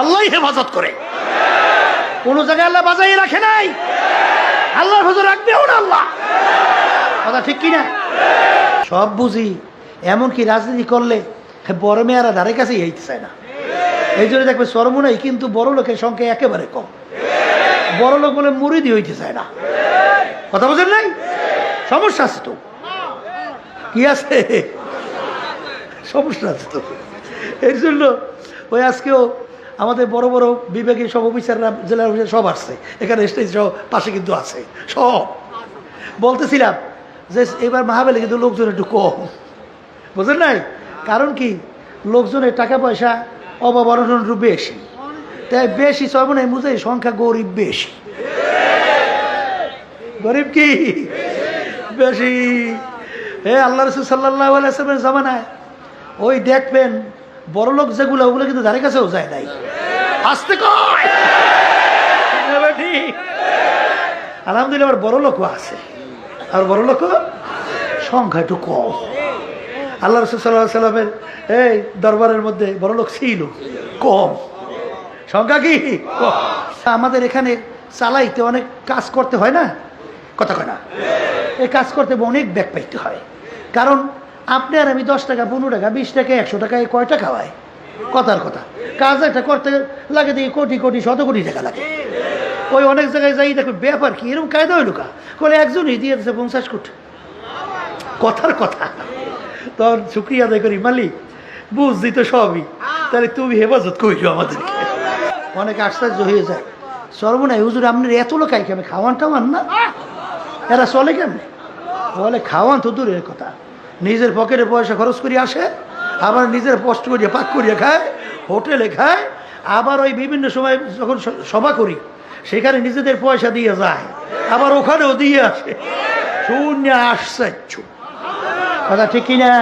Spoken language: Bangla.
আল্লাহ হেফাজত করে। কোন জায়গায় আল্লাহ বাজাই রাখে নাই। আল্লাহ হেফাজত রাখবেও না আল্লাহ। কথা ঠিক কিনা? সব বুঝি, এমনকি রাজনীতি করলে বড় মেয়েরা ধারে কাছে এইতে চায় না। এই জন্য দেখবে সরমুনাই কিন্তু বড় লোকের সংখ্যা একেবারে কম। বড় লোক বলে মুড়িদি হইতে চায় না। কথা বলছেন নাই? সমস্যা আছে তো। কি আছে? সমস্যা আছে তো। এর জন্য ওই আজকেও আমাদের বড় বড় বিভাগীয় সব অফিসাররা জেলা অফিসার সব আসছে। এখানে স্টেজ সহ পাশে কিন্তু আছে, সব। বলতেছিলাম যে এবার মাহাবেলে কিন্তু লোকজন একটু কম। বুঝলেন নাই? কারণ কি? লোকজনের টাকা পয়সা অনটন একটু বেশি। তাই বেশি সর্বনাই বুঝে সংখ্যা গরিব বেশি। গরিব কি? বেশি। হে আল্লাহ রসুল সাল্লাহ আলাইসলামের জামানায় ওই দেখবেন বড় লোক যেগুলো, ওগুলো কিন্তু ধারে কাছেও যায় নাই। আসতে কয়। আলহামদুলিল্লাহ আমার বড় লোকও আছে। আর বড় লোক সংখ্যা একটু কম। আল্লাহ রসুল সাল্লামের এই দরবারের মধ্যে বড় লোক ছিল, কম। সংখ্যা কি। আমাদের এখানে চালাইতে অনেক কাজ করতে হয় না? কথা কয় না। এই কাজ করতে অনেক ব্যাগ পাইতে হয়। কারণ আপনি আর আমি দশ টাকা, পনেরো টাকা, বিশ টাকা, একশো টাকায় কয় টাকা হয়? কথার কথা। কাজ একটা করতে লাগে দেখি কোটি কোটি, শত কোটি টাকা লাগে। ওই অনেক জায়গায় যাই দেখো, ব্যাপার কি? এরকম কায়দা হইল কা? বলে একজনই দিয়ে দিচ্ছে পঞ্চাশ কোটি। কথার কথা। তখন শুক্রিয়া আদায় করি, মালিক, বুঝছি তো সবই। তাহলে তুমি হেফাজত করিও আমাদেরকে। অনেক আশ্চর্য হয়ে যায়। সর্বনাই, হুজুর, আপনার এত লোক আই কেমন খাওয়ান টাওয়ান না? এরা চলে কেমনে? বলে, খাওয়ান তো দূরের কথা। নিজের পকেটে পয়সা খরচ করে আসে আবার নিজের কষ্ট করিয়া পাক করিয়া খায়, হোটেলে খায়, আবার ওই বিভিন্ন সময় যখন সভা করি, সেখানে নিজেদের পয়সা দিয়ে যায়, আবার ওখানেও দিয়ে আসে। শূন্য আশ্চর্য কথা ঠিক কিনা?